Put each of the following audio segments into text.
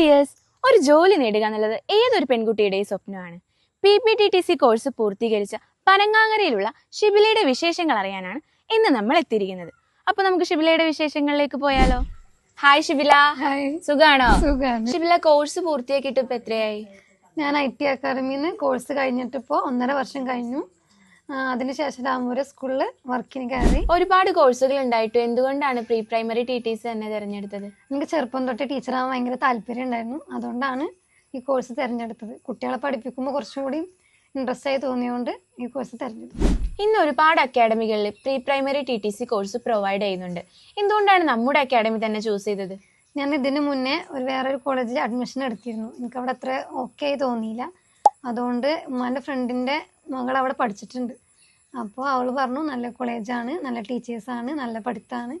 Dears ഒരു ജോലി നേടുക എന്നുള്ളത് ഏതൊരു പെൺകുട്ടിയുടെയും സ്വപ്നമാണ്. P P T T C course പൂർത്തീകരിച്ച പനങ്ങാങ്ങരയിലുള്ള ഷിബിലയുടെ വിശേഷങ്ങൾ അറിയാനാണ് ഇന്ന് നമ്മൾ എത്തിയിരിക്കുന്നത്. അപ്പൊ നമുക്ക് ഷിബിലയുടെ വിശേഷങ്ങളിലേക്ക് പോയാലോ? ഹായ് ഷിബില. ഹായ് സുഖാണോ? സുഖാണ്. ഷിബില കോഴ്സ് പൂർത്തിയാക്കിയിട്ട് ഇപ്പൊ എത്രയായി? ഞാൻ ഐ ടി അക്കാദമിന്ന് കോഴ്സ് കഴിഞ്ഞിട്ട് ഇപ്പോൾ ഒന്നര വർഷം കഴിഞ്ഞു. അതിനുശേഷം രാമപുരം സ്കൂളിൽ വർക്കിന് കയറി. ഒരുപാട് കോഴ്സുകൾ ഉണ്ടായിട്ട്. എന്തുകൊണ്ടാണ് pre primary T T C തന്നെ തിരഞ്ഞെടുത്തത്? എനിക്ക് ചെറുപ്പം തൊട്ട് ടീച്ചറാകാൻ ഭയങ്കര താല്പര്യം ഉണ്ടായിരുന്നു. അതുകൊണ്ടാണ് ഈ കോഴ്സ് തിരഞ്ഞെടുത്തത്. കുട്ടികളെ പഠിപ്പിക്കുമ്പോൾ കുറച്ചുകൂടി ഇൻട്രസ്റ്റ് ആയി തോന്നിയുകൊണ്ട് ഈ കോഴ്സ് തിരഞ്ഞെടുത്തു. ഇന്ന് ഒരുപാട് അക്കാഡമികളിൽ pre primary T T C course provide ചെയ്യുന്നുണ്ട്. എന്തുകൊണ്ടാണ് നമ്മുടെ അക്കാഡമി തന്നെ ചൂസ് ചെയ്തത്? ഞാൻ ഇതിനു മുന്നേ ഒരു വേറൊരു കോളേജിൽ അഡ്മിഷൻ എടുത്തിരുന്നു. എനിക്ക് അവിടെ അത്ര ഓക്കെ ആയി തോന്നിയില്ല. അതുകൊണ്ട് ഉമ്മാന്റെ ഫ്രണ്ടിന്റെ മകൾ അവിടെ പഠിച്ചിട്ടുണ്ട്. അപ്പോൾ അവൾ പറഞ്ഞു നല്ല കോളേജാണ് നല്ല ടീച്ചേഴ്സാണ് നല്ല പഠിത്തമാണ്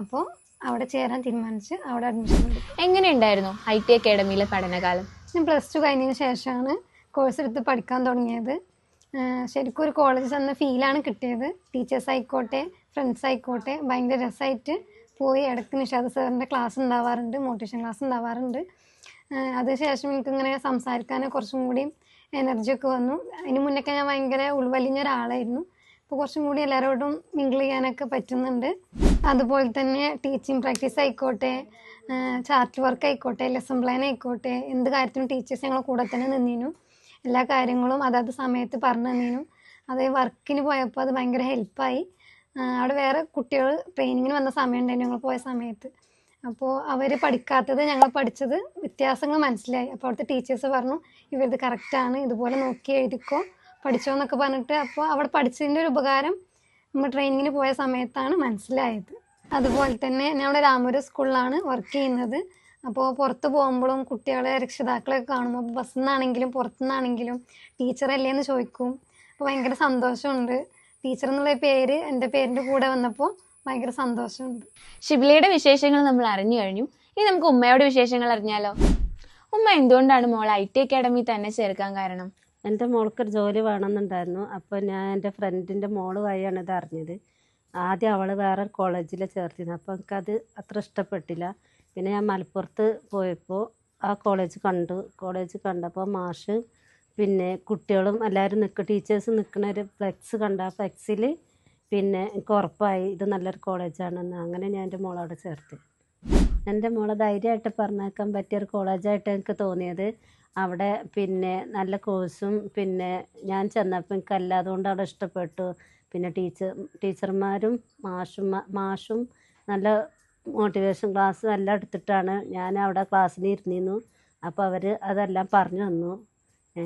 അപ്പോൾ അവിടെ ചേരാൻ തീരുമാനിച്ച് അവിടെ അഡ്മിഷൻ എടുത്തു. എങ്ങനെയുണ്ടായിരുന്നു ഐ ടി അക്കാഡമിയിലെ പഠനകാലം? ഞാൻ പ്ലസ് ടു കഴിഞ്ഞതിന് ശേഷമാണ് കോഴ്സ് എടുത്ത് പഠിക്കാൻ തുടങ്ങിയത്. ശരിക്കും ഒരു കോളേജ് ചെന്ന ഫീലാണ് കിട്ടിയത്. ടീച്ചേഴ്സ് ആയിക്കോട്ടെ ഫ്രണ്ട്സ് ആയിക്കോട്ടെ ഭയങ്കര രസമായിട്ട് പോയി ഇടയ്ക്ക് നിഷാദ് സാറിന്റെ ക്ലാസ് ഉണ്ടാവാറുണ്ട് മോട്ടിവേഷൻ ക്ലാസ് ഉണ്ടാവാറുണ്ട്. അതിനുശേഷം എനിക്കിങ്ങനെ സംസാരിക്കാൻ കുറച്ചും കൂടി എനർജി ഒക്കെ വന്നു. അതിന് മുന്നൊക്കെ ഞാൻ ഭയങ്കര ഉൾവലിഞ്ഞ ഒരാളായിരുന്നു ഇപ്പോൾ കുറച്ചും കൂടി എല്ലാവരോടും മിങ്കിൾ ചെയ്യാനൊക്കെ പറ്റുന്നുണ്ട്. അതുപോലെ തന്നെ ടീച്ചിങ് പ്രാക്ടീസ് ആയിക്കോട്ടെ ചാർട്ട് വർക്ക് ആയിക്കോട്ടെ ലെസൺ പ്ലാൻ ആയിക്കോട്ടെ എന്ത് കാര്യത്തിനും ടീച്ചേഴ്സ് ഞങ്ങളെ കൂടെ തന്നെ നിന്നിനു. എല്ലാ കാര്യങ്ങളും അതാത് സമയത്ത് പറഞ്ഞു തന്നിനു. അതേ വർക്കിന് പോയപ്പോൾ അത് ഭയങ്കര ഹെൽപ്പായി അവിടെ വേറെ കുട്ടികൾ ട്രെയിനിങ്ങിന് വന്ന സമയം ഉണ്ടായിരുന്നു ഞങ്ങൾ പോയ സമയത്ത്. അപ്പോൾ അവർ പഠിക്കാത്തത് ഞങ്ങൾ പഠിച്ചത് വ്യത്യാസങ്ങൾ മനസ്സിലായി. അപ്പോൾ അവിടുത്തെ ടീച്ചേഴ്സ് പറഞ്ഞു ഇവരിത് കറക്റ്റാണ് ഇതുപോലെ നോക്കി എഴുതിക്കോ പഠിച്ചോ എന്നൊക്കെ പറഞ്ഞിട്ട് അപ്പോൾ അവിടെ പഠിച്ചതിന്റെ ഒരു ഉപകാരം നമ്മൾ ട്രെയിനിങ്ങിന് പോയ സമയത്താണ് മനസ്സിലായത്. അതുപോലെ തന്നെ ഞാൻ അവിടെ രാമപുരം സ്കൂളിലാണ് വർക്ക് ചെയ്യുന്നത്. അപ്പോൾ പുറത്ത് പോകുമ്പോഴും കുട്ടികളെ രക്ഷിതാക്കളെയൊക്കെ കാണുമ്പോൾ ബസ്സിൽ നിന്നാണെങ്കിലും പുറത്തു നിന്നാണെങ്കിലും ടീച്ചറല്ലേ എന്ന് ചോദിക്കും. അപ്പോൾ ഭയങ്കര സന്തോഷമുണ്ട്. ടീച്ചർ എന്നുള്ള പേര് എന്റെ പേരിന്റെ കൂടെ വന്നപ്പോൾ ഭയങ്കര സന്തോഷമുണ്ട്. ഷിബിലയുടെ വിശേഷങ്ങൾ നമ്മൾ അറിഞ്ഞു കഴിഞ്ഞു. ഇനി നമുക്ക് ഉമ്മയുടെ വിശേഷങ്ങൾ അറിഞ്ഞാലോ? ഉമ്മ എന്തുകൊണ്ടാണ് മോൾ ഐ ടി അക്കാഡമി തന്നെ ചേർക്കാൻ കാരണം? എന്റെ മോൾക്കൊരു ജോലി വേണമെന്നുണ്ടായിരുന്നു. അപ്പോൾ ഞാൻ എന്റെ ഫ്രണ്ടിന്റെ മോൾ വഴിയാണ് ഇത് അറിഞ്ഞത്. ആദ്യം അവൾ വേറെ കോളേജിൽ ചേർത്തിരുന്നു. അപ്പോൾ എനിക്കത് അത്ര ഇഷ്ടപ്പെട്ടില്ല. പിന്നെ ഞാൻ മലപ്പുറത്ത് പോയപ്പോൾ ആ കോളേജ് കണ്ടു. കോളേജ് കണ്ടപ്പോൾ മാഷ് പിന്നെ കുട്ടികളും എല്ലാവരും നിൽക്കുക ടീച്ചേഴ്സ് നിൽക്കുന്ന ഒരു ഫ്ലെക്സ് കണ്ട. ആ ഫ്ലെക്സിൽ പിന്നെ എനിക്ക് ഉറപ്പായി ഇത് നല്ലൊരു കോളേജാണെന്ന് അങ്ങനെ ഞാൻ എന്റെ മോളെ അവിടെ ചേർത്ത്. എന്റെ മോളെ ധൈര്യമായിട്ട് പറഞ്ഞേക്കാൻ പറ്റിയ ഒരു കോളേജായിട്ട് എനിക്ക് തോന്നിയത്. അവിടെ പിന്നെ നല്ല കോഴ്സും പിന്നെ ഞാൻ ചെന്നപ്പോൾ എനിക്ക് അല്ലാതുകൊണ്ട് അവിടെ ഇഷ്ടപ്പെട്ടു. പിന്നെ ടീച്ചർ ടീച്ചർമാരും മാഷും മാഷും നല്ല മോട്ടിവേഷൻ ക്ലാസ്സും എല്ലാം എടുത്തിട്ടാണ് ഞാൻ അവിടെ ക്ലാസ്സിൽ ഇരുന്നിരുന്നു. അപ്പോൾ അവർ അതെല്ലാം പറഞ്ഞു തന്നു.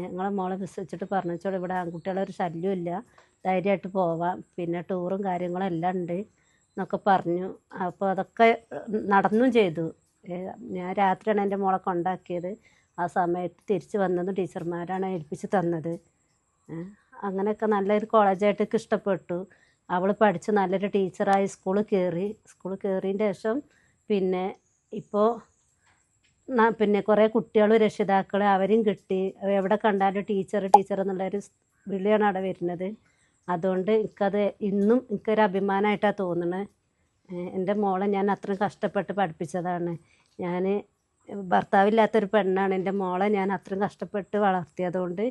നിങ്ങളെ മോളെ വിശ്വസിച്ചിട്ട് പറഞ്ഞു വെച്ചോളൂ ഇവിടെ ആൺകുട്ടികളെ ഒരു ശല്യമില്ല ധൈര്യമായിട്ട് പോവാം. പിന്നെ ടൂറും കാര്യങ്ങളും എല്ലാം ഉണ്ട് എന്നൊക്കെ പറഞ്ഞു. അപ്പോൾ അതൊക്കെ നടന്നും ചെയ്തു. ഞാൻ രാത്രിയാണ് എന്റെ മോളെ കൊണ്ടാക്കിയത്. ആ സമയത്ത് തിരിച്ചു വന്നത് ടീച്ചർമാരാണ് ഏൽപ്പിച്ച് തന്നത്. അങ്ങനെയൊക്കെ നല്ലൊരു കോളേജായിട്ടൊക്കെ ഇഷ്ടപ്പെട്ടു. അവൾ പഠിച്ച് നല്ലൊരു ടീച്ചറായി സ്കൂളിൽ കയറി. സ്കൂളിൽ കയറിയതിന്റെ ശേഷം പിന്നെ ഇപ്പോൾ പിന്നെ കുറേ കുട്ടികളും രക്ഷിതാക്കളെ അവരും കിട്ടി. എവിടെ കണ്ടാലും ടീച്ചർ ടീച്ചർ എന്നുള്ളൊരു വിളിയാണ് അവിടെ വരുന്നത്. അതുകൊണ്ട് എനിക്കത് ഇന്നും എനിക്കൊരു അഭിമാനമായിട്ടാണ് തോന്നുന്നത് എന്റെ മോളെ ഞാൻ അത്രയും കഷ്ടപ്പെട്ട് പഠിപ്പിച്ചതാണ്. ഞാൻ ഭർത്താവില്ലാത്തൊരു പെണ്ണാണ്. എന്റെ മോളെ ഞാൻ അത്രയും കഷ്ടപ്പെട്ട് വളർത്തിയതുകൊണ്ട്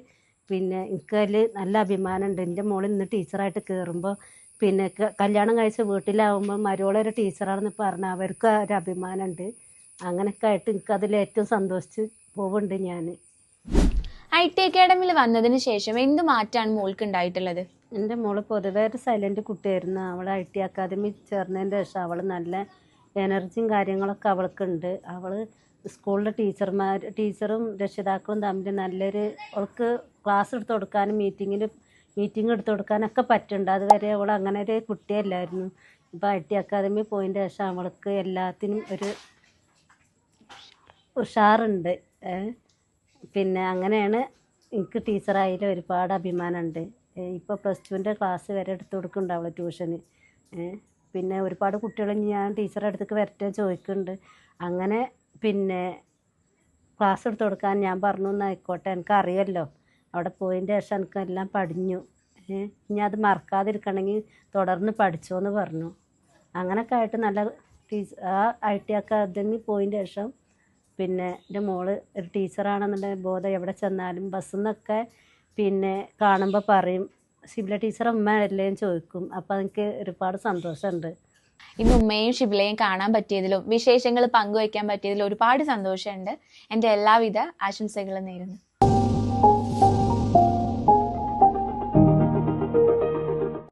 പിന്നെ എനിക്കതിൽ നല്ല അഭിമാനമുണ്ട്. എന്റെ മോൾ ഇന്ന് ടീച്ചറായിട്ട് കയറുമ്പോൾ പിന്നെ കല്യാണം കഴിച്ച വീട്ടിലാവുമ്പോൾ മരുവളൊരു ടീച്ചറാണെന്ന് പറഞ്ഞാൽ അവർക്ക് ഒരു അഭിമാനമുണ്ട്. അങ്ങനെയൊക്കെ ആയിട്ട് എനിക്കതിൽ ഏറ്റവും സന്തോഷിച്ച് പോവുന്നുണ്ട് ഞാൻ ഐ ടി അക്കാഡമിയിൽ വന്നതിന് ശേഷം എന്ത് മാറ്റമാണ് മോൾക്ക് ഉണ്ടായിട്ടുള്ളത്? എന്റെ മോൾ പൊതുവേ ഒരു സൈലന്റ് കുട്ടിയായിരുന്നു. അവൾ ഐ ടി അക്കാദമി ചേർന്നതിന്റെ ശേഷം അവൾ നല്ല എനർജിയും കാര്യങ്ങളൊക്കെ അവൾക്കുണ്ട് അവൾ സ്കൂളിലെ ടീച്ചർമാർ ടീച്ചറും രക്ഷിതാക്കളും തമ്മിൽ നല്ലൊരു അവൾക്ക് ക്ലാസ് എടുത്തു കൊടുക്കാനും മീറ്റിങ്ങിൽ മീറ്റിംഗ് എടുത്തു കൊടുക്കാനൊക്കെ പറ്റുന്നുണ്ട്. അതുവരെ അവൾ അങ്ങനെ ഒരു കുട്ടിയല്ലായിരുന്നു. ഇപ്പോൾ ഐ ടി അക്കാദമി പോയതിന്റെ ശേഷം അവൾക്ക് എല്ലാത്തിനും ഒരു ഉഷാറുണ്ട്. പിന്നെ അങ്ങനെയാണ് എനിക്ക് ടീച്ചറായാലും ഒരുപാട് അഭിമാനമുണ്ട്. ഇപ്പോൾ പ്ലസ് ടുവിന്റെ ക്ലാസ് വരെ എടുത്ത് കൊടുക്കുന്നുണ്ട് അവൾ ട്യൂഷന് പിന്നെ ഒരുപാട് കുട്ടികൾ ഞാൻ ടീച്ചറെ അടുത്തേക്ക് വരട്ടെ ചോദിക്കുന്നുണ്ട്. അങ്ങനെ പിന്നെ ക്ലാസ് എടുത്ത് കൊടുക്കാൻ ഞാൻ പറഞ്ഞു എന്നായിക്കോട്ടെ എനിക്കറിയല്ലോ. അവിടെ പോയതിന്റെ ശേഷം എനിക്ക് എല്ലാം പഠിഞ്ഞു. ഏ. ഇനി അത് മറക്കാതിരിക്കണമെങ്കിൽ തുടർന്ന് പഠിച്ചോ എന്ന് പറഞ്ഞു. അങ്ങനെയൊക്കെ ആയിട്ട് നല്ല ടീച്ചർ ആ ഐ ടി അക്കാദമി പോയതിന്റെ ശേഷം പിന്നെ എന്റെ മോൾ ഒരു ടീച്ചറാണെന്നുണ്ടെങ്കിൽ ബോധം എവിടെ ചെന്നാലും ബസ്സിൽ നിന്നൊക്കെ പിന്നെ കാണുമ്പോൾ പറയും ഷിബില ടീച്ചർ അമ്മ അല്ലേന്ന് ചോദിക്കും. അപ്പോൾ എനിക്ക് ഒരുപാട് സന്തോഷമുണ്ട്. ഇന്ന് ഉമ്മയും ഷിബിലയും കാണാൻ പറ്റിയതിലും വിശേഷങ്ങൾ പങ്കുവയ്ക്കാൻ പറ്റിയതിലും ഒരുപാട് സന്തോഷമുണ്ട്. എന്റെ എല്ലാവിധ ആശംസകളും നേരുന്നു.